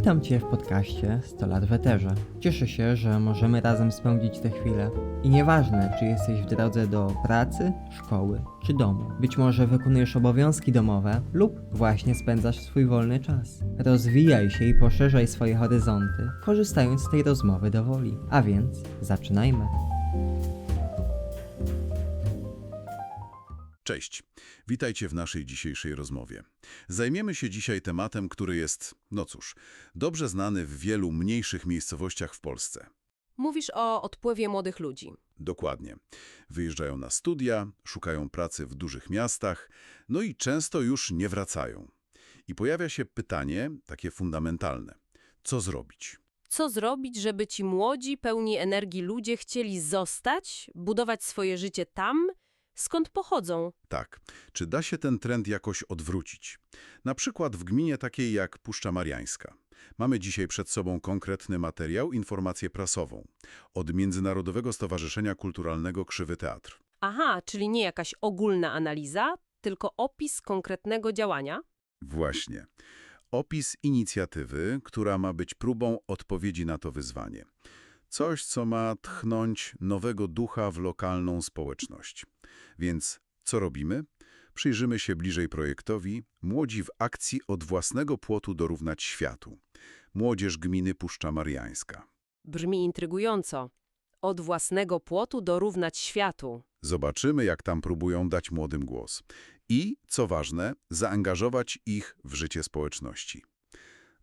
Witam Cię w podcaście 100 lat w eterze. Cieszę się, że możemy razem spędzić te chwile. I nieważne, czy jesteś w drodze do pracy, szkoły czy domu. Być może wykonujesz obowiązki domowe lub właśnie spędzasz swój wolny czas. Rozwijaj się i poszerzaj swoje horyzonty, korzystając z tej rozmowy do woli. A więc zaczynajmy. Cześć, witajcie w naszej dzisiejszej rozmowie. Zajmiemy się dzisiaj tematem, który jest, no cóż, dobrze znany w wielu mniejszych miejscowościach w Polsce. Mówisz o odpływie młodych ludzi. Dokładnie. Wyjeżdżają na studia, szukają pracy w dużych miastach, no i często już nie wracają. I pojawia się pytanie, takie fundamentalne. Co zrobić? Co zrobić, żeby ci młodzi, pełni energii ludzie chcieli zostać, budować swoje życie tam, skąd pochodzą? Tak, czy da się ten trend jakoś odwrócić? Na przykład w gminie takiej jak Puszcza Mariańska. Mamy dzisiaj przed sobą konkretny materiał, informację prasową od Międzynarodowego Stowarzyszenia Kulturalnego Krzywy Teatr. Aha, czyli nie jakaś ogólna analiza, tylko opis konkretnego działania? Właśnie. Opis inicjatywy, która ma być próbą odpowiedzi na to wyzwanie. Coś, co ma tchnąć nowego ducha w lokalną społeczność. Więc co robimy? Przyjrzymy się bliżej projektowi Młodzi w akcji od własnego płotu dorównać światu. Młodzież gminy Puszcza Mariańska. Brzmi intrygująco. Od własnego płotu dorównać światu. Zobaczymy, jak tam próbują dać młodym głos. I, co ważne, zaangażować ich w życie społeczności.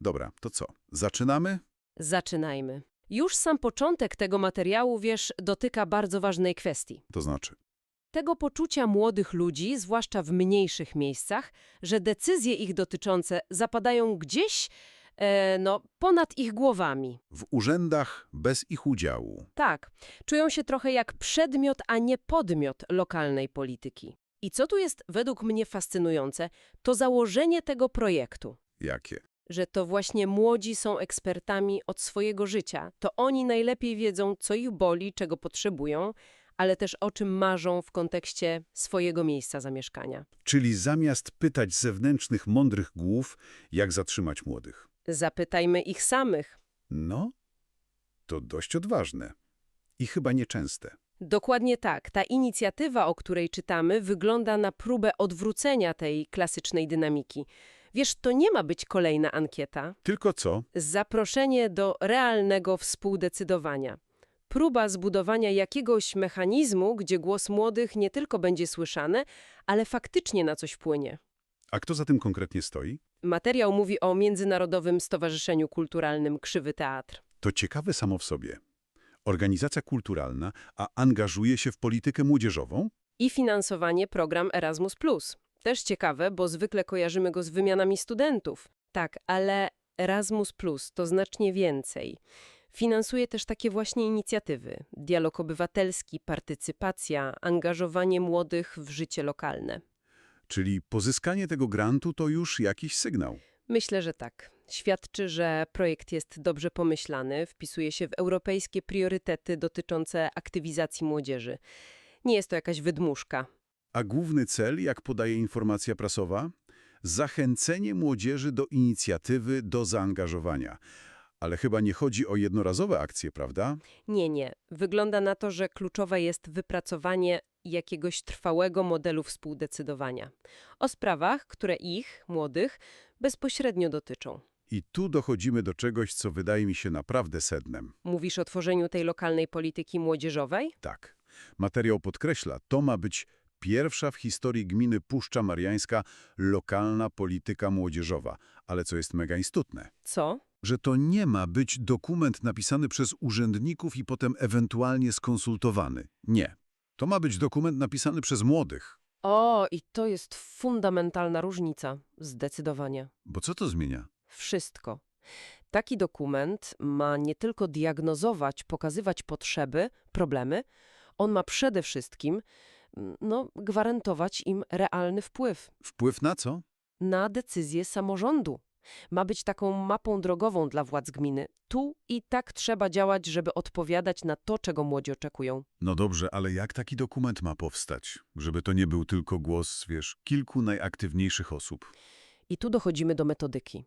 Dobra, to co? Zaczynamy? Zaczynajmy. Już sam początek tego materiału, wiesz, dotyka bardzo ważnej kwestii. To znaczy, Tego poczucia młodych ludzi, zwłaszcza w mniejszych miejscach, że decyzje ich dotyczące zapadają gdzieś, e, no, ponad ich głowami. w urzędach bez ich udziału. Tak, czują się trochę jak przedmiot, a nie podmiot lokalnej polityki. I co tu jest według mnie fascynujące, to założenie tego projektu. Jakie? Że to właśnie młodzi są ekspertami od swojego życia. To oni najlepiej wiedzą, co ich boli, czego potrzebują, ale też o czym marzą w kontekście swojego miejsca zamieszkania. Czyli zamiast pytać zewnętrznych, mądrych głów, jak zatrzymać młodych. Zapytajmy ich samych. No, to dość odważne. I chyba nieczęste. Dokładnie tak. Ta inicjatywa, o której czytamy, wygląda na próbę odwrócenia tej klasycznej dynamiki. Wiesz, to nie ma być kolejna ankieta. Tylko co? Zaproszenie do realnego współdecydowania. Próba zbudowania jakiegoś mechanizmu, gdzie głos młodych nie tylko będzie słyszany, ale faktycznie na coś wpłynie. A kto za tym konkretnie stoi? Materiał mówi o Międzynarodowym Stowarzyszeniu Kulturalnym Krzywy Teatr. To ciekawe samo w sobie. Organizacja kulturalna, a angażuje się w politykę młodzieżową? I finansowanie program Erasmus+. Też ciekawe, bo zwykle kojarzymy go z wymianami studentów. Tak, ale Erasmus+, to znacznie więcej. Finansuje też takie właśnie inicjatywy. Dialog obywatelski, partycypacja, angażowanie młodych w życie lokalne. Czyli pozyskanie tego grantu to już jakiś sygnał. Myślę, że tak. Świadczy, że projekt jest dobrze pomyślany, wpisuje się w europejskie priorytety dotyczące aktywizacji młodzieży. Nie jest to jakaś wydmuszka. A główny cel, jak podaje informacja prasowa? Zachęcenie młodzieży do inicjatywy, do zaangażowania. Ale chyba nie chodzi o jednorazowe akcje, prawda? Nie, nie. Wygląda na to, że kluczowe jest wypracowanie jakiegoś trwałego modelu współdecydowania o sprawach, które ich, młodych, bezpośrednio dotyczą. I tu dochodzimy do czegoś, co wydaje mi się naprawdę sednem. Mówisz o tworzeniu tej lokalnej polityki młodzieżowej? Tak. Materiał podkreśla, to ma być pierwsza w historii gminy Puszcza Mariańska lokalna polityka młodzieżowa. Ale co jest mega istotne, Co? Że to nie ma być dokument napisany przez urzędników i potem ewentualnie skonsultowany. Nie. To ma być dokument napisany przez młodych. O, i to jest fundamentalna różnica. Zdecydowanie. Bo co to zmienia? Wszystko. Taki dokument ma nie tylko diagnozować, pokazywać potrzeby, problemy, on ma przede wszystkim mm, no, gwarantować im realny wpływ Wpływ na co? na decyzje samorządu. Ma być taką mapą drogową dla władz gminy. Tu i tak trzeba działać, żeby odpowiadać na to, czego młodzi oczekują. No dobrze, ale jak taki dokument ma powstać? Żeby to nie był tylko głos, wiesz, kilku najaktywniejszych osób. I tu dochodzimy do metodyki.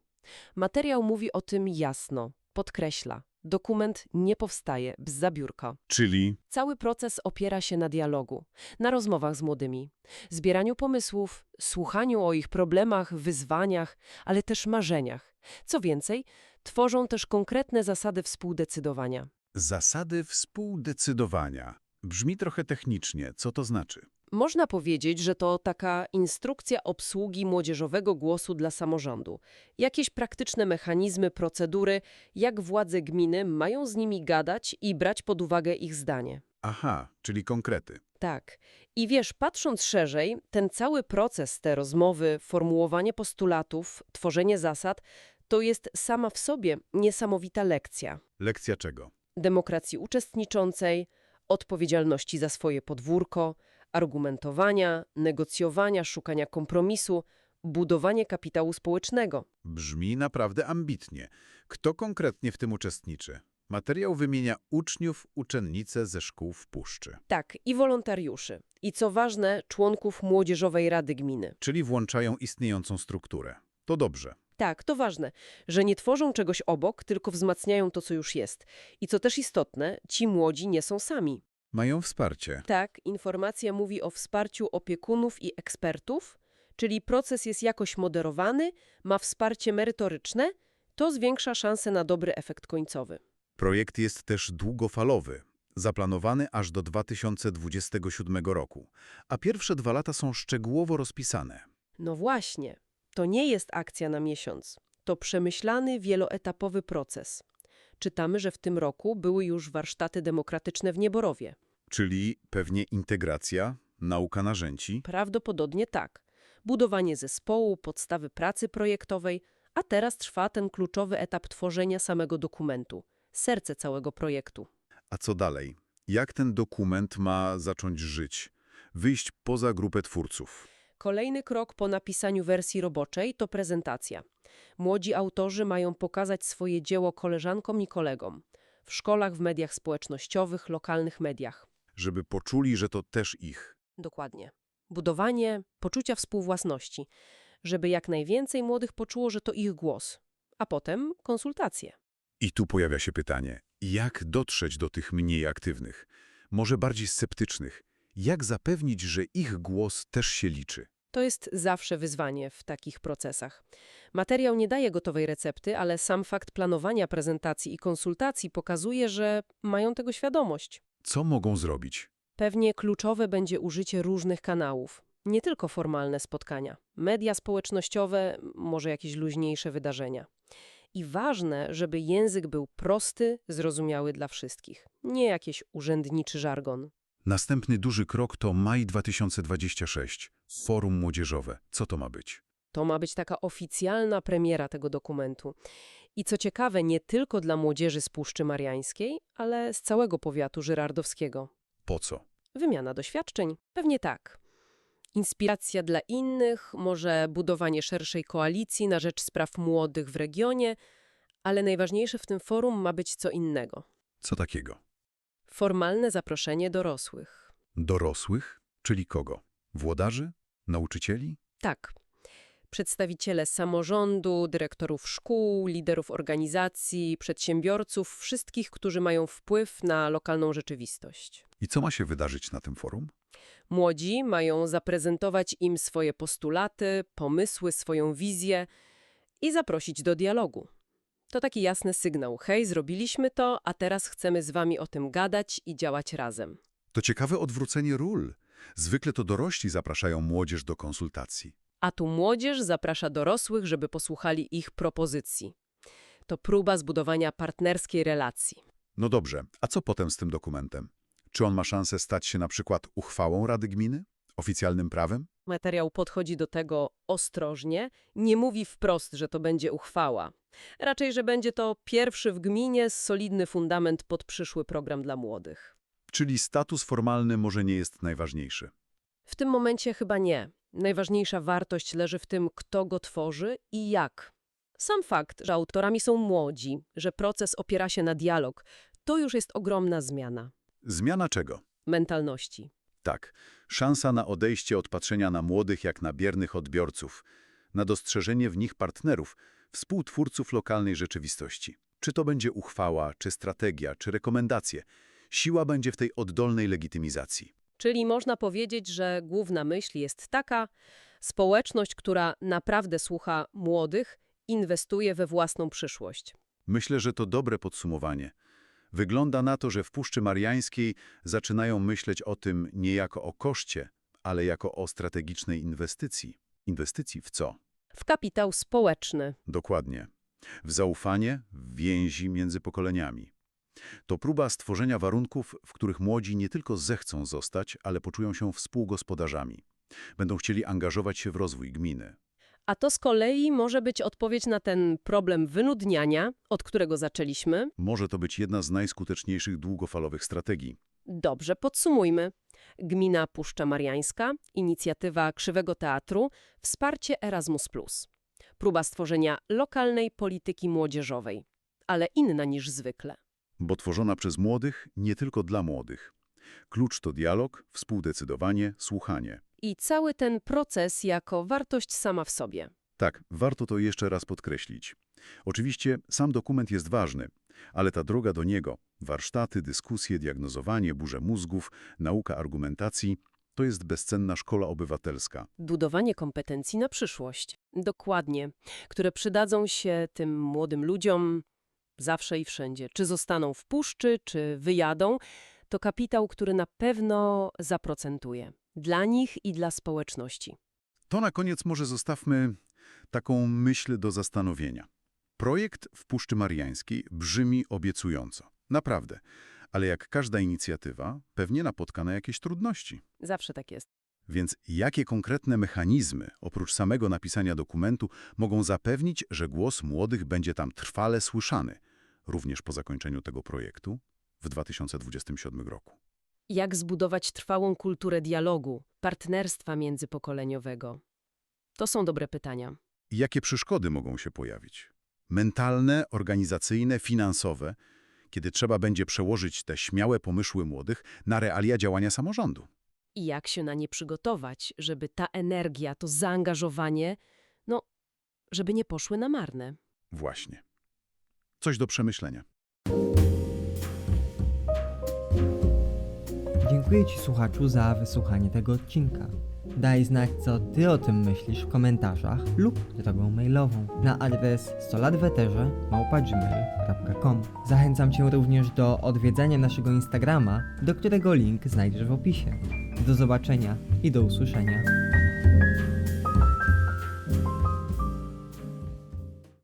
Materiał mówi o tym jasno, podkreśla. Dokument nie powstaje z biurka. Czyli Cały proces opiera się na dialogu, na rozmowach z młodymi, zbieraniu pomysłów, słuchaniu o ich problemach, wyzwaniach, ale też marzeniach. Co więcej, tworzą też konkretne zasady współdecydowania. zasady współdecydowania. Brzmi trochę technicznie. Co to znaczy? Można powiedzieć, że to taka instrukcja obsługi młodzieżowego głosu dla samorządu. Jakieś praktyczne mechanizmy, procedury, jak władze gminy mają z nimi gadać i brać pod uwagę ich zdanie. Aha, czyli konkrety. Tak. I wiesz, patrząc szerzej, ten cały proces, te rozmowy, formułowanie postulatów, tworzenie zasad, to jest sama w sobie niesamowita lekcja. Lekcja czego? Demokracji uczestniczącej, odpowiedzialności za swoje podwórko, argumentowania, negocjowania, szukania kompromisu, budowanie kapitału społecznego. Brzmi naprawdę ambitnie. Kto konkretnie w tym uczestniczy? Materiał wymienia uczniów, uczennice ze szkół w Puszczy. Tak, i wolontariuszy. I co ważne, członków Młodzieżowej Rady Gminy. Czyli włączają istniejącą strukturę. To dobrze. Tak, to ważne, że nie tworzą czegoś obok, tylko wzmacniają to, co już jest. I co też istotne, ci młodzi nie są sami. Mają wsparcie. Tak, informacja mówi o wsparciu opiekunów i ekspertów, czyli proces jest jakoś moderowany, ma wsparcie merytoryczne, to zwiększa szanse na dobry efekt końcowy. Projekt jest też długofalowy, zaplanowany aż do 2027 roku, a pierwsze dwa lata są szczegółowo rozpisane. No właśnie, to nie jest akcja na miesiąc. To przemyślany, wieloetapowy proces. Czytamy, że w tym roku były już warsztaty demokratyczne w Nieborowie. Czyli pewnie integracja, nauka narzędzi. Prawdopodobnie tak. Budowanie zespołu, podstawy pracy projektowej, a teraz trwa ten kluczowy etap tworzenia samego dokumentu, serce całego projektu. A co dalej? Jak ten dokument ma zacząć żyć? Wyjść poza grupę twórców. Kolejny krok po napisaniu wersji roboczej to prezentacja. Młodzi autorzy mają pokazać swoje dzieło koleżankom i kolegom w szkołach, w mediach społecznościowych, lokalnych mediach. Żeby poczuli, że to też ich. Dokładnie. Budowanie poczucia współwłasności, żeby jak najwięcej młodych poczuło, że to ich głos. A potem konsultacje. I tu pojawia się pytanie, jak dotrzeć do tych mniej aktywnych, może bardziej sceptycznych? Jak zapewnić, że ich głos też się liczy? To jest zawsze wyzwanie w takich procesach. Materiał nie daje gotowej recepty, ale sam fakt planowania prezentacji i konsultacji pokazuje, że mają tego świadomość. Co mogą zrobić? Pewnie kluczowe będzie użycie różnych kanałów, nie tylko formalne spotkania, media społecznościowe, może jakieś luźniejsze wydarzenia. I ważne, żeby język był prosty, zrozumiały dla wszystkich, nie jakiś urzędniczy żargon. Następny duży krok to maj 2026. Forum młodzieżowe. Co to ma być? To ma być taka oficjalna premiera tego dokumentu. I co ciekawe, nie tylko dla młodzieży z Puszczy Mariańskiej, ale z całego powiatu żyrardowskiego. Po co? Wymiana doświadczeń? Pewnie tak. Inspiracja dla innych, może budowanie szerszej koalicji na rzecz spraw młodych w regionie, ale najważniejsze w tym forum ma być co innego. Co takiego? Formalne zaproszenie dorosłych. Dorosłych? Czyli kogo? Włodarzy? Nauczycieli? Tak. Przedstawiciele samorządu, dyrektorów szkół, liderów organizacji, przedsiębiorców, wszystkich, którzy mają wpływ na lokalną rzeczywistość. I co ma się wydarzyć na tym forum? Młodzi mają zaprezentować im swoje postulaty, pomysły, swoją wizję i zaprosić do dialogu. To taki jasny sygnał. Hej, zrobiliśmy to, a teraz chcemy z wami o tym gadać i działać razem. To ciekawe odwrócenie ról. Zwykle to dorośli zapraszają młodzież do konsultacji. A tu młodzież zaprasza dorosłych, żeby posłuchali ich propozycji. To próba zbudowania partnerskiej relacji. No dobrze, a co potem z tym dokumentem? Czy on ma szansę stać się na przykład uchwałą Rady Gminy? Oficjalnym prawem? Materiał podchodzi do tego ostrożnie, nie mówi wprost, że to będzie uchwała. Raczej, że będzie to pierwszy w gminie solidny fundament pod przyszły program dla młodych. Czyli status formalny może nie jest najważniejszy. W tym momencie chyba nie. Najważniejsza wartość leży w tym, kto go tworzy i jak. Sam fakt, że autorami są młodzi, że proces opiera się na dialog, to już jest ogromna zmiana Zmiana czego? mentalności. Tak, szansa na odejście od patrzenia na młodych jak na biernych odbiorców, na dostrzeżenie w nich partnerów, współtwórców lokalnej rzeczywistości. Czy to będzie uchwała, czy strategia, czy rekomendacje, siła będzie w tej oddolnej legitymizacji. Czyli można powiedzieć, że główna myśl jest taka: społeczność, która naprawdę słucha młodych, inwestuje we własną przyszłość. Myślę, że to dobre podsumowanie. Wygląda na to, że w Puszczy Mariańskiej zaczynają myśleć o tym nie jako o koszcie, ale jako o strategicznej inwestycji. Inwestycji w co? W kapitał społeczny. Dokładnie. W zaufanie, w więzi między pokoleniami. To próba stworzenia warunków, w których młodzi nie tylko zechcą zostać, ale poczują się współgospodarzami. Będą chcieli angażować się w rozwój gminy. A to z kolei może być odpowiedź na ten problem wynudniania, od którego zaczęliśmy. Może to być jedna z najskuteczniejszych długofalowych strategii. Dobrze, podsumujmy. Gmina Puszcza Mariańska, inicjatywa Krzywego Teatru, wsparcie Erasmus+. Próba stworzenia lokalnej polityki młodzieżowej, ale inna niż zwykle. Bo tworzona przez młodych, nie tylko dla młodych. Klucz to dialog, współdecydowanie, słuchanie. I cały ten proces jako wartość sama w sobie. Tak, warto to jeszcze raz podkreślić. Oczywiście sam dokument jest ważny, ale ta droga do niego, warsztaty, dyskusje, diagnozowanie, burze mózgów, nauka argumentacji, to jest bezcenna szkoła obywatelska. Budowanie kompetencji na przyszłość. Dokładnie. Które przydadzą się tym młodym ludziom zawsze i wszędzie. Czy zostaną w puszczy, czy wyjadą, to kapitał, który na pewno zaprocentuje. Dla nich i dla społeczności. To na koniec może zostawmy taką myśl do zastanowienia. Projekt w Puszczy Mariańskiej brzmi obiecująco. Naprawdę. Ale jak każda inicjatywa, pewnie napotka na jakieś trudności. Zawsze tak jest. Więc jakie konkretne mechanizmy, oprócz samego napisania dokumentu, mogą zapewnić, że głos młodych będzie tam trwale słyszany, również po zakończeniu tego projektu w 2027 roku? Jak zbudować trwałą kulturę dialogu, partnerstwa międzypokoleniowego? To są dobre pytania. Jakie przeszkody mogą się pojawić? Mentalne, organizacyjne, finansowe, kiedy trzeba będzie przełożyć te śmiałe pomysły młodych na realia działania samorządu. I jak się na nie przygotować, żeby ta energia, to zaangażowanie, no, żeby nie poszły na marne. Właśnie. Coś do przemyślenia. Dziękuję Ci słuchaczu za wysłuchanie tego odcinka. Daj znać, co Ty o tym myślisz w komentarzach lub drogą mailową na adres stolatweterze.gmail.com Zachęcam Cię również do odwiedzania naszego Instagrama, do którego link znajdziesz w opisie. Do zobaczenia i do usłyszenia.